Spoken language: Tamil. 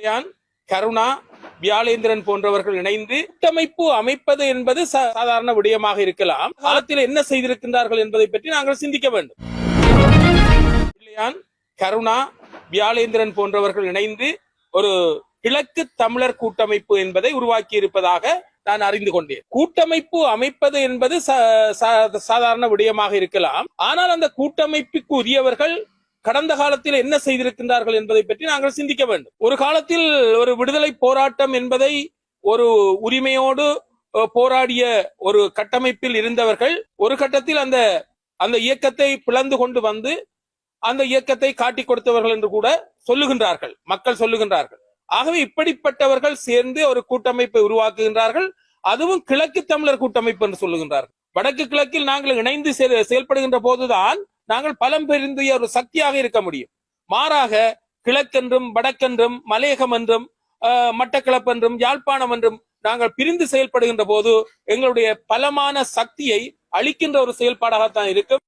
கல்யாண் கருணா வியாழேந்திரன் போன்றவர்கள் இணைந்து கூட்டமைப்பு அமைப்பது என்பது சாதாரண விடயமாக இருக்கலாம். காலத்தில் என்ன செய்திருக்கின்றார்கள் என்பதை பற்றி நாங்கள் சிந்திக்க வேண்டும். கல்யாண் கருணா வியாழேந்திரன் போன்றவர்கள் இணைந்து ஒரு கிழக்கு தமிழர் கூட்டமைப்பு என்பதை உருவாக்கி இருப்பதாக நான் அறிந்து கொண்டேன். கூட்டமைப்பு அமைப்பது என்பது சாதாரண விடயமாக இருக்கலாம். ஆனால் அந்த கூட்டமைப்புக்கு உரியவர்கள் கடந்த காலத்தில் என்ன செய்திருக்கின்றார்கள் என்பதை பற்றி நாங்கள் சிந்திக்க வேண்டும். ஒரு காலத்தில் ஒரு விடுதலை போராட்டம் என்பதை ஒரு உரிமையோடு போராடிய ஒரு கட்டமைப்பில் இருந்தவர்கள் ஒரு கட்டத்தில் அந்த அந்த இயக்கத்தை பிளந்து கொண்டு வந்து அந்த இயக்கத்தை காட்டிக் கொடுத்தவர்கள் என்று கூட சொல்லுகின்றார்கள். மக்கள் சொல்லுகின்றார்கள். ஆகவே இப்படிப்பட்டவர்கள் சேர்ந்து ஒரு கூட்டமைப்பை உருவாக்குகின்றார்கள். அதுவும் கிழக்கு தமிழர் கூட்டமைப்பு என்று சொல்லுகின்றார்கள். வடக்கு கிழக்கில் நாங்கள் இணைந்து செயல்படுகின்ற போதுதான் நாங்கள் பலம் பெருந்திய ஒரு சக்தியாக இருக்க முடியும். மாறாக கிழக்கென்றும் வடக்கென்றும் மலையகம் என்றும் ஆஹ், மட்டக்களப்பு என்றும் யாழ்ப்பாணம் என்றும் நாங்கள் பிரிந்து செயல்படுகின்ற போது எங்களுடைய பலமான சக்தியை அளிக்கின்ற ஒரு செயல்பாடாகத்தான் இருக்கும்.